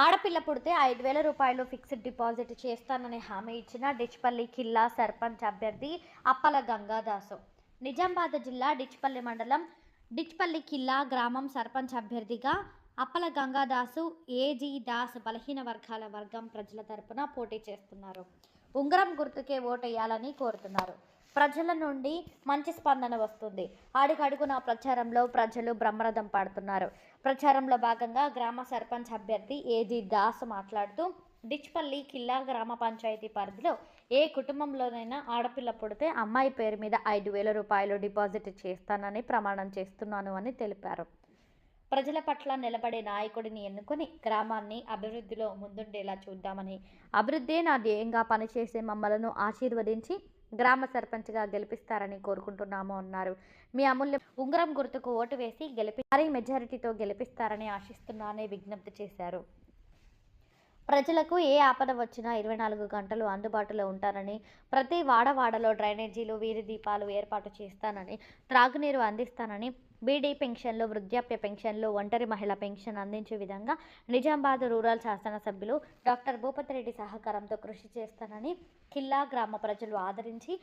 ఆడపిల్ల పుడితే ఐదు వేల రూపాయలు ఫిక్స్డ్ డిపాజిట్ చేస్తానని హామీ ఇచ్చిన డిచ్పల్లి కిల్లా సర్పంచ్ అభ్యర్థి అప్పల గంగాదాసు. నిజామాబాద్ జిల్లా డిచ్పల్లి మండలం డిచ్పల్లి కిల్లా గ్రామం సర్పంచ్ అభ్యర్థిగా అప్పల గంగాదాసు ఏజీ దాస్ బలహీన వర్గాల వర్గం ప్రజల తరపున పోటీ చేస్తున్నారు. ఉంగరం గుర్తుకే ఓటేయాలని కోరుతున్నారు. ప్రజల నుండి మంచి స్పందన వస్తుంది. అడుగడుగున ప్రచారంలో ప్రజలు బ్రహ్మరథం పడుతున్నారు. ప్రచారంలో భాగంగా గ్రామ సర్పంచ్ అభ్యర్థి ఏజీ దాస్ మాట్లాడుతూ డిచ్పల్లి కిల్లా గ్రామ పంచాయతీ పరిధిలో ఏ కుటుంబంలోనైనా ఆడపిల్ల పుడితే అమ్మాయి పేరు మీద ఐదు వేల రూపాయలు డిపాజిట్ చేస్తానని ప్రమాణం చేస్తున్నాను అని తెలిపారు. ప్రజల పట్ల నిలబడే నాయకుడిని ఎన్నుకొని గ్రామాన్ని అభివృద్ధిలో ముందుండేలా చూద్దామని. అభివృద్ధే నా ధ్యేయంగా పనిచేసే మమ్మలను ఆశీర్వదించి గ్రామ సర్పంచ్గా గెలిపిస్తారని కోరుకుంటున్నాము అన్నారు. మీ అమూల్య ఉంగరం గుర్తుకు ఓటు వేసి గెలిపి భారీ మెజారిటీతో గెలిపిస్తారని ఆశిస్తున్నానని విజ్ఞప్తి చేశారు. ప్రజలకు ఏ ఆపద వచ్చినా ఇరవై నాలుగు గంటలు అందుబాటులో ఉంటానని ప్రతి వాడవాడలో డ్రైనేజీలు వీధి దీపాలు ఏర్పాటు చేస్తానని త్రాగునీరు అందిస్తానని బీడీ పెన్షన్లు వృద్ధాప్య పెన్షన్లు ఒంటరి మహిళ పెన్షన్ అందించే విధంగా నిజామాబాద్ రూరల్ శాసనసభ్యులు డాక్టర్ భూపతిరెడ్డి సహకారంతో కృషి చేస్తానని ఖిల్లా గ్రామ ప్రజలు ఆదరించి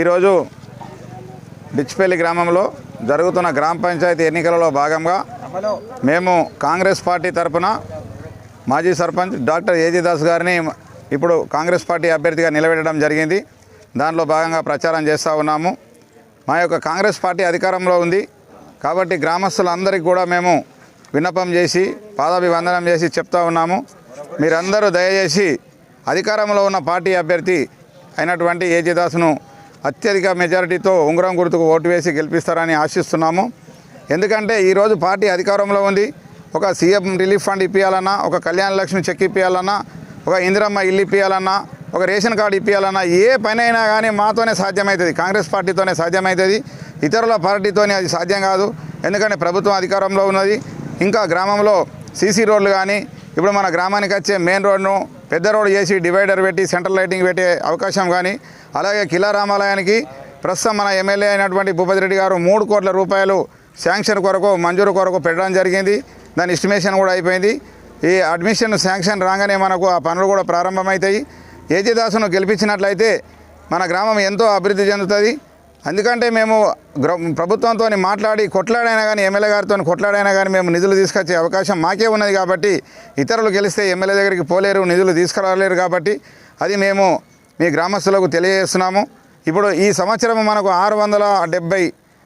ఈరోజు డిచ్పల్లి గ్రామంలో జరుగుతున్న గ్రామ పంచాయతీ ఎన్నికలలో భాగంగా మేము కాంగ్రెస్ పార్టీ తరపున మాజీ సర్పంచ్ డాక్టర్ ఏజీ దాస్ గారిని ఇప్పుడు కాంగ్రెస్ పార్టీ అభ్యర్థిగా నిలబెట్టడం జరిగింది. దానిలో భాగంగా ప్రచారం చేస్తూ ఉన్నాము. మా యొక్క కాంగ్రెస్ పార్టీ అధికారంలో ఉంది. కాబట్టి గ్రామస్తులందరికీ కూడా మేము విన్నపం చేసి పాదాభివందనం చేసి చెప్తా ఉన్నాము. మీరందరూ దయచేసి అధికారంలో ఉన్న పార్టీ అభ్యర్థి అయినటువంటి ఏజీదాస్ను అత్యధిక మెజారిటీతో ఉంగరం గుర్తుకు ఓటు వేసి గెలిపిస్తారని ఆశిస్తున్నాము. ఎందుకంటే ఈరోజు పార్టీ అధికారంలో ఉంది. ఒక సీఎం రిలీఫ్ ఫండ్ ఇప్పించాలన్నా ఒక కళ్యాణ లక్ష్మి చెక్ ఇప్పించాలన్నా ఒక ఇందిరమ్మ ఇల్లు ఇప్పించాలన్నా ఒక రేషన్ కార్డు ఇప్పించాలన్నా ఏ పనైనా కానీ మాతోనే సాధ్యమవుతుంది కాంగ్రెస్ పార్టీతోనే సాధ్యమవుతుంది ఇతరుల పార్టీతోనే అది సాధ్యం కాదు. ఎందుకంటే ప్రభుత్వం అధికారంలో ఉన్నది. ఇంకా గ్రామంలో సీసీ రోడ్లు కానీ ఇప్పుడు మన గ్రామానికి వచ్చే మెయిన్ రోడ్ను పెద్ద రోడ్ చేసి డివైడర్ పెట్టి సెంట్రల్ లైటింగ్ పెట్టే అవకాశం కానీ అలాగే కిలా రామాలయానికి ప్రస్తుతం మన ఎమ్మెల్యే అయినటువంటి భూపతి రెడ్డి గారు మూడు కోట్ల రూపాయలు శాంక్షన్ కొరకు మంజూరు కొరకు పెట్టడం జరిగింది. దాని ఎస్టిమేషన్ కూడా అయిపోయింది. ఈ అడ్మిషన్ శాంక్షన్ రాగానే మనకు ఆ పనులు కూడా ప్రారంభమవుతాయి. ఏజీదాసును గెలిపించినట్లయితే మన గ్రామం ఎంతో అభివృద్ధి చెందుతుంది. ఎందుకంటే మేము ప్రభుత్వంతో మాట్లాడి కొట్లాడైనా కానీ ఎమ్మెల్యే గారితో కొట్లాడైనా కానీ మేము నిధులు తీసుకొచ్చే అవకాశం మాకే ఉన్నది కాబట్టి ఇతరులు గెలిస్తే ఎమ్మెల్యే దగ్గరికి పోలేరు నిధులు తీసుకురాలేరు కాబట్టి అది మేము మీ గ్రామస్తులకు తెలియజేస్తున్నాము. ఇప్పుడు ఈ సంవత్సరం మనకు ఆరు వందల డెబ్బై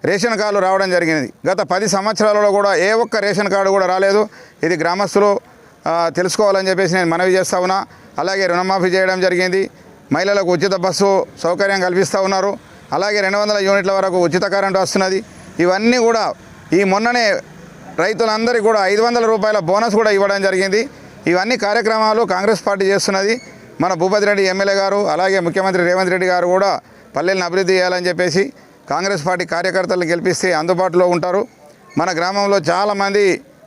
రేషన్ కార్డులు రావడం జరిగింది గత పది సంవత్సరాలలో కూడా ఏ ఒక్క రేషన్ కార్డు కూడా రాలేదు. ఇది గ్రామస్తులు తెలుసుకోవాలని చెప్పేసి నేను మనవి చేస్తా ఉన్నా. అలాగే రుణమాఫీ చేయడం జరిగింది. మహిళలకు ఉచిత బస్సు సౌకర్యం కల్పిస్తూ ఉన్నారు. అలాగే రెండు వందల యూనిట్ల వరకు ఉచిత కరెంటు వస్తున్నది. ఇవన్నీ కూడా ఈ మొన్ననే రైతులందరికీ కూడా ఐదు వందల రూపాయల బోనస్ కూడా ఇవ్వడం జరిగింది. ఇవన్నీ కార్యక్రమాలు కాంగ్రెస్ పార్టీ చేస్తున్నది. మన భూపతి రెడ్డి ఎమ్మెల్యే గారు అలాగే ముఖ్యమంత్రి రేవంత్ రెడ్డి గారు కూడా పల్లెలను అభివృద్ధి చేయాలని చెప్పేసి కాంగ్రెస్ పార్టీ కార్యకర్తలు గెలిపిస్తే అందుబాటులో ఉంటారు. మన గ్రామంలో చాలామంది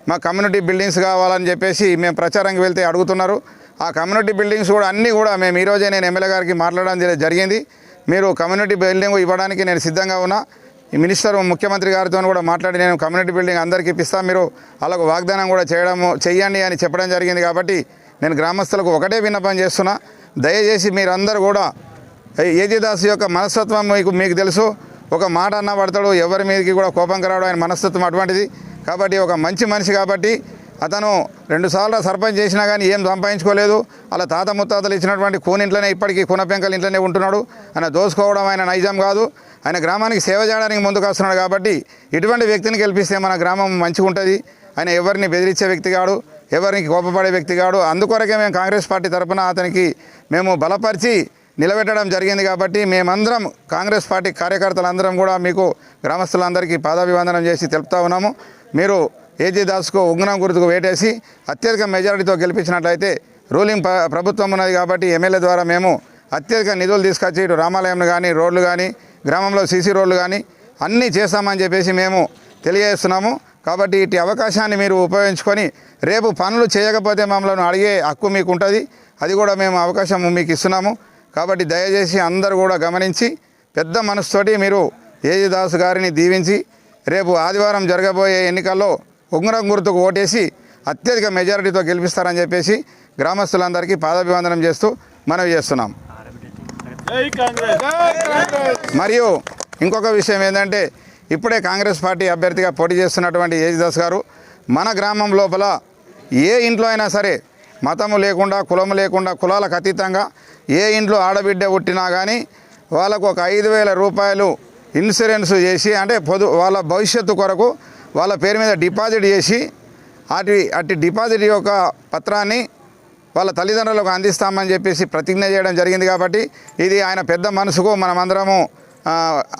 మా కమ్యూనిటీ బిల్డింగ్స్ కావాలని చెప్పేసి మేము ప్రచారంకి వెళ్తే అడుగుతున్నారు. ఆ కమ్యూనిటీ బిల్డింగ్స్ కూడా అన్నీ కూడా మేము ఈరోజే నేను ఎమ్మెల్యే గారికి మాట్లాడడం జరిగింది. మీరు కమ్యూనిటీ బిల్డింగ్ ఇవ్వడానికి నేను సిద్ధంగా ఉన్నా. ఈ మినిస్టర్ ముఖ్యమంత్రి గారితో కూడా మాట్లాడి నేను కమ్యూనిటీ బిల్డింగ్ అందరికీ ఇప్పిస్తాను మీరు అలాగ వాగ్దానం కూడా చేయడము చెయ్యండి అని చెప్పడం జరిగింది కాబట్టి నేను గ్రామస్తులకు ఒకటే విన్నపం చేస్తున్నా. దయచేసి మీరందరూ కూడా ఏజీదాస్ యొక్క మనస్తత్వం మీకు మీకు తెలుసు. ఒక మాట అన్న పడతాడు ఎవరి మీదకి కూడా కోపం రావడం ఆయన మనస్తత్వం అటువంటిది. కాబట్టి ఒక మంచి మనిషి కాబట్టి అతను రెండుసార్లు సర్పంచ్ చేసినా కానీ ఏం సంపాదించుకోలేదు. అలా తాత ముత్తాతలు ఇచ్చినటువంటి కూనింట్లోనే ఇప్పటికీ కూనపెంకలు ఇంట్లోనే ఉంటున్నాడు. ఆయన దోసుకోవడం ఆయన నైజం కాదు. ఆయన గ్రామానికి సేవ చేయడానికి ముందుకు వస్తున్నాడు కాబట్టి ఇటువంటి వ్యక్తిని గెలిపిస్తే మన గ్రామం మంచిగా ఉంటుంది. ఆయన ఎవరిని బెదిరించే వ్యక్తి కాడు ఎవరికి కోపపడే వ్యక్తి కాడు. అందుకొరకే మేము కాంగ్రెస్ పార్టీ తరఫున అతనికి మేము బలపరిచి నిలబెట్టడం జరిగింది కాబట్టి మేమందరం కాంగ్రెస్ పార్టీ కార్యకర్తలందరం కూడా మీకు గ్రామస్తులందరికీ పాదాభివందనం చేసి తెలుపుతా ఉన్నాము. మీరు ఏజే దాస్కు ఉంగరం గుర్తుకు వేటేసి అత్యధిక మెజారిటీతో గెలిపించినట్లయితే రూలింగ్ ప్రభుత్వం ఉన్నది కాబట్టి ఎమ్మెల్యే ద్వారా మేము అత్యధిక నిధులు తీసుకొచ్చి ఇటు రామాలయం కానీ రోడ్లు కానీ గ్రామంలో సీసీ రోడ్లు కానీ అన్నీ చేస్తామని చెప్పేసి మేము తెలియజేస్తున్నాము. కాబట్టి ఇటు అవకాశాన్ని మీరు ఉపయోగించుకొని రేపు పనులు చేయకపోతే మమ్మల్ని అడిగే హక్కు మీకు ఉంటుంది అది కూడా మేము అవకాశం మీకు ఇస్తున్నాము. కాబట్టి దయచేసి అందరూ కూడా గమనించి పెద్ద మనసుతోటి మీరు ఏజీదాస్ గారిని దీవించి రేపు ఆదివారం జరగబోయే ఎన్నికల్లో ఉంగరం గుర్తుకు ఓటేసి అత్యధిక మెజారిటీతో గెలిపిస్తారని చెప్పేసి గ్రామస్తులందరికీ పాదాభివందనం చేస్తూ మనవి చేస్తున్నాం. మరియు ఇంకొక విషయం ఏంటంటే ఇప్పుడే కాంగ్రెస్ పార్టీ అభ్యర్థిగా పోటీ చేస్తున్నటువంటి యేజుదాస్ గారు మన గ్రామం లోపల ఏ ఇంట్లో అయినా సరే మతము లేకుండా కులము లేకుండా కులాలకు అతీతంగా ఏ ఇంట్లో ఆడబిడ్డ పుట్టినా కానీ వాళ్ళకు ఒక ఐదు వేల రూపాయలు ఇన్సూరెన్స్ చేసి అంటే పొదు వాళ్ళ భవిష్యత్తు కొరకు వాళ్ళ పేరు మీద డిపాజిట్ చేసి అటు అటు డిపాజిట్ యొక్క పత్రాన్ని వాళ్ళ తల్లిదండ్రులకు అందిస్తామని చెప్పేసి ప్రతిజ్ఞ చేయడం జరిగింది కాబట్టి ఇది ఆయన పెద్ద మనసుకు మనమందరము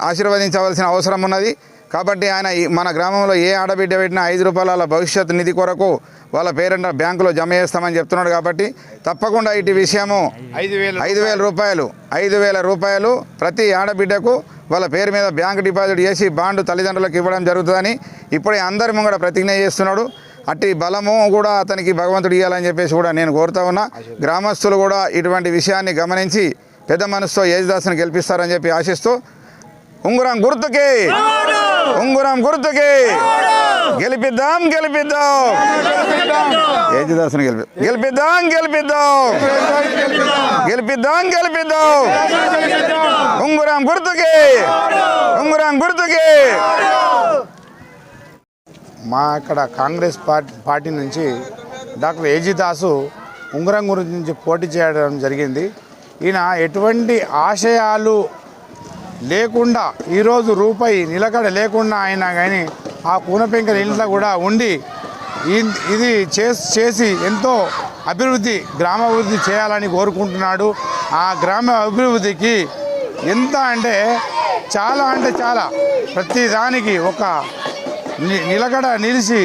ఆశీర్వదించవలసిన అవసరం ఉన్నది. కాబట్టి ఆయన మన గ్రామంలో ఏ ఆడబిడ్డ పెట్టినా ఐదు రూపాయల భవిష్యత్ నిధి కొరకు వాళ్ళ పేరెంట్ బ్యాంకులో జమ చేస్తామని చెప్తున్నాడు కాబట్టి తప్పకుండా ఇటు విషయము ఐదు వేలు ఐదు వేల రూపాయలు ఐదు వేల రూపాయలు ప్రతి ఆడబిడ్డకు వాళ్ళ పేరు మీద బ్యాంక్ డిపాజిట్ చేసి బాండ్ తల్లిదండ్రులకు ఇవ్వడం జరుగుతుందని ఇప్పుడే అందరి ముంగడ ప్రతిజ్ఞ చేస్తున్నాడు. అట్టి బలము కూడా అతనికి భగవంతుడు ఇవ్వాలని చెప్పేసి కూడా నేను కోరుతా ఉన్నా. గ్రామస్తులు కూడా ఇటువంటి విషయాన్ని గమనించి పెద్ద మనసుతో యేజుదాసుని గెలిపిస్తారని చెప్పి ఆశిస్తూ ఉంగురం గుర్తుకి. ఉంగురం గుర్తుకి. గెలిపిద్దాం గెలిపిద్దాం. ఏజిదాసుని గెలిపి గెలిపిద్దాం గెలిపిద్దాం. గెలిపిద్దాం గెలిపిద్దాం. ఉంగురం గుర్తుకి. ఉంగురం గుర్తుకి. మా ఇక్కడ కాంగ్రెస్ పార్టీ పార్టీ నుంచి డాక్టర్ ఏజీ దాసు ఉంగరం గురించి పోటీ చేయడం జరిగింది. ఈయన ఎటువంటి ఆశయాలు లేకుండా ఈరోజు రూపాయి నిలకడ లేకుండా అయినా కానీ ఆ కూనపెంకల ఇంట్లో కూడా ఉండి ఇది చేసి చేసి ఎంతో అభివృద్ధి గ్రామాభివృద్ధి చేయాలని కోరుకుంటున్నాడు. ఆ గ్రామ అభివృద్ధికి ఎంత అంటే చాలా అంటే చాలా. ప్రతి దానికి ఒక నిలకడ నిలిచి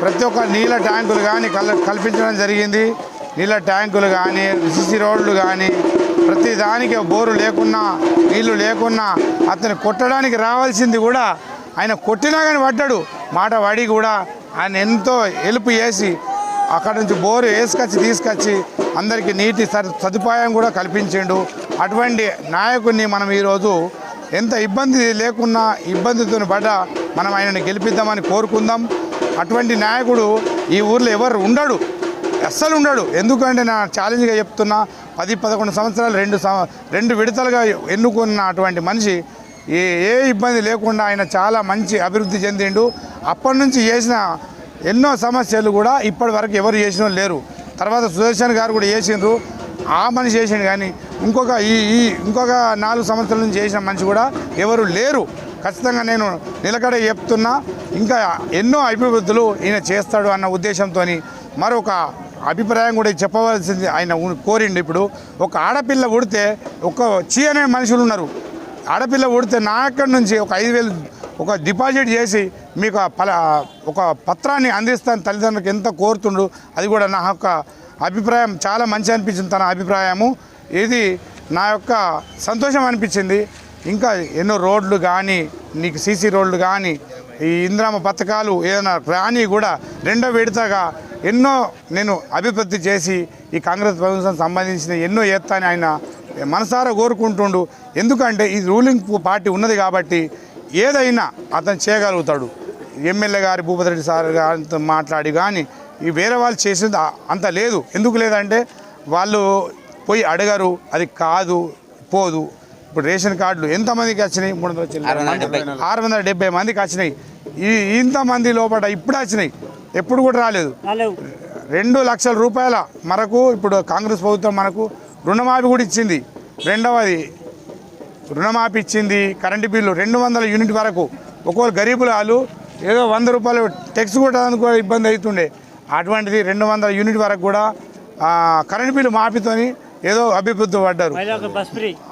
ప్రతి ఒక్క నీళ్ళ ట్యాంకులు కానీ కల్ కల్పించడం జరిగింది. నీళ్ళ ట్యాంకులు కానీ సిసి రోడ్లు కానీ ప్రతి దానికి బోరు లేకున్నా నీళ్ళు లేకున్నా అతను కొట్టడానికి రావాల్సింది కూడా ఆయన కొట్టినా కానీ పడ్డాడు. మాట పడి కూడా ఆయన ఎంతో హెల్ప్ చేసి అక్కడ నుంచి బోరు వేసుకొచ్చి తీసుకొచ్చి అందరికీ నీటి సదుపాయం కూడా కల్పించిండు. అటువంటి నాయకుడిని మనం ఈరోజు ఎంత ఇబ్బంది లేకున్నా ఇబ్బందితో పడ్డ మనం ఆయనను గెలిపిద్దామని కోరుకుందాం. అటువంటి నాయకుడు ఈ ఊర్లో ఎవరు ఉండడు. అస్సలు ఉండడు. ఎందుకంటే నా ఛాలెంజ్గా చెప్తున్నా పది పదకొండు సంవత్సరాలు రెండు రెండు విడతలుగా ఎన్నుకున్న అటువంటి మనిషి ఏ ఏ ఇబ్బంది లేకుండా ఆయన చాలా మంచి అభివృద్ధి చెందిండు. అప్పటి నుంచి చేసిన ఎన్నో సమస్యలు కూడా ఇప్పటి వరకు ఎవరు చేసిన లేరు. తర్వాత సుదర్శన్ గారు కూడా చేసిండ్రు. ఆ మనిషి చేసిండు కానీ ఇంకొక ఈ ఈ ఇంకొక నాలుగు సంవత్సరాల నుంచి చేసిన మనిషి కూడా ఎవరు లేరు. ఖచ్చితంగా నేను నిలకడ చెప్తున్నా ఇంకా ఎన్నో అభివృద్ధులు ఈయన చేస్తాడు అన్న ఉద్దేశంతో మరొక అభిప్రాయం కూడా చెప్పవలసింది ఆయన కోరిండు ఇప్పుడు. ఒక ఆడపిల్ల ఉడితే ఒక చీ అనే మనుషులు ఉన్నారు. ఆడపిల్ల ఉడితే నా అక్కడి నుంచి ఒక ఐదు వేలు ఒక డిపాజిట్ చేసి మీకు పల ఒక పత్రాన్ని అందిస్తాను తల్లిదండ్రులకు ఎంత కోరుతుండు అది కూడా నా యొక్క అభిప్రాయం. చాలా మంచి అనిపించింది తన అభిప్రాయము. ఇది నా యొక్క సంతోషం అనిపించింది. ఇంకా ఎన్నో రోడ్లు కానీ నీకు సీసీ రోడ్లు కానీ ఈ ఇంద్రామ పథకాలు ఏదైనా రాని కూడా రెండో విడతగా ఎన్నో నేను అభివృద్ధి చేసి ఈ కాంగ్రెస్ ప్రభుత్వం సంబంధించిన ఎన్నో ఎత్తాని ఆయన మనసారా కోరుకుంటుండు. ఎందుకంటే ఈ రూలింగ్ పార్టీ ఉన్నది కాబట్టి ఏదైనా అతను చేయగలుగుతాడు. ఎమ్మెల్యే గారి భూపతి రెడ్డి సార్ గారితో మాట్లాడి కానీ ఈ వేరే వాళ్ళు చేసింది అంత లేదు. ఎందుకు లేదంటే వాళ్ళు పోయి అడగరు అది కాదు పోదు. ఇప్పుడు రేషన్ కార్డులు ఎంతమందికి వచ్చినాయి? మూడు వందల. ఆరు వందల డెబ్బై. మందికి వచ్చినాయి. ఈ ఇంతమంది లోపల ఇప్పుడు వచ్చినాయి. ఎప్పుడు కూడా రాలేదు. రెండు లక్షల రూపాయల మనకు ఇప్పుడు కాంగ్రెస్ ప్రభుత్వం మనకు రుణమాఫీ కూడా ఇచ్చింది. రెండవది రుణమాఫీ ఇచ్చింది కరెంటు బిల్లు రెండు వందల యూనిట్ వరకు. ఒక్కొక్క గరీబుల వాళ్ళు ఏదో వంద రూపాయలు టెక్స్ కూడా ఇబ్బంది అవుతుండే. అటువంటిది రెండు వందల యూనిట్ వరకు కూడా కరెంటు బిల్లు మాఫీతోని ఏదో అభివృద్ధి పడ్డారు.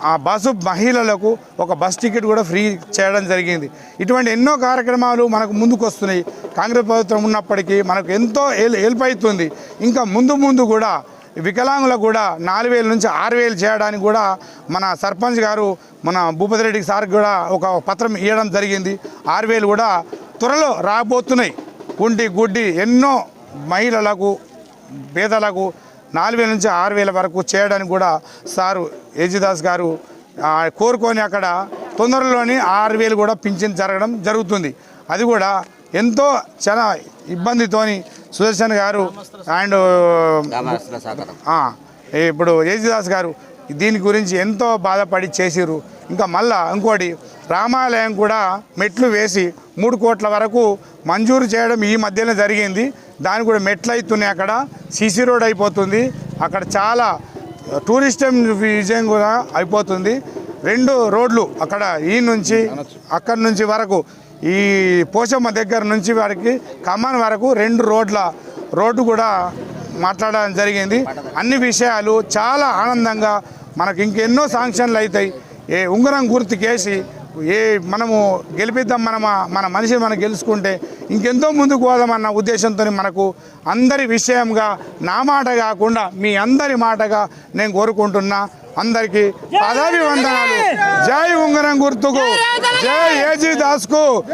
ఆ బస్సు మహిళలకు ఒక బస్ టికెట్ కూడా ఫ్రీ చేయడం జరిగింది. ఇటువంటి ఎన్నో కార్యక్రమాలు మనకు ముందుకు వస్తున్నాయి కాంగ్రెస్ ప్రభుత్వం ఉన్నప్పటికీ మనకు ఎంతో హెల్- హెల్ప్ అవుతుంది. ఇంకా ముందు ముందు కూడా వికలాంగులకు కూడా నాలుగు వేల నుంచి ఆరు వేలు చేయడానికి కూడా మన సర్పంచ్ గారు మన భూపతి రెడ్డి సార్ కూడా ఒక పత్రం ఇవ్వడం జరిగింది. ఆరు వేలు కూడా త్వరలో రాబోతున్నాయి. కుంటి గుడ్డి ఎన్నో మహిళలకు పేదలకు నాలుగు వేల నుంచి ఆరు వేల వరకు చేయడానికి కూడా సారు ఏజీదాస్ గారు కోరుకొని అక్కడ తొందరలోని ఆరు వేలు కూడా పింఛన్ జరగడం జరుగుతుంది. అది కూడా ఎంతో చాలా ఇబ్బందితోని సుదర్శన్ గారు అండ్ ఇప్పుడు ఏజీదాస్ గారు దీని గురించి ఎంతో బాధపడి చేసిరు ఇంకా మళ్ళా ఇంకోటి రామాలయం కూడా మెట్లు వేసి మూడు కోట్ల వరకు మంజూరు చేయడం ఈ మధ్యనే జరిగింది. దాని కూడా మెట్లు అవుతున్నాయి అక్కడ. సీసీ రోడ్ అయిపోతుంది. అక్కడ చాలా టూరిస్ట్ విజయం కూడా అయిపోతుంది. రెండు రోడ్లు అక్కడ ఈ నుంచి అక్కడి నుంచి వరకు ఈ పోచమ్మ దగ్గర నుంచి వారికి ఖమ్మం వరకు రెండు రోడ్ల రోడ్డు కూడా మాట్లాడడం జరిగింది. అన్ని విషయాలు చాలా ఆనందంగా మనకు ఇంకెన్నో శాంక్షన్లు అవుతాయి. ఏ ఉంగరం గుర్తుకేసి ఏ మనము గెలిపిద్దాం మన మన మనిషి మనం గెలుచుకుంటే ఇంకెంతో ముందుకు పోదామన్న ఉద్దేశంతో మనకు అందరి విషయంగా నా మాట కాకుండా మీ అందరి మాటగా నేను కోరుకుంటున్నా. అందరికీ పదవి వందనాలు జై ఉంగరం గుర్తుకు. జై ఏజీ దాస్కు.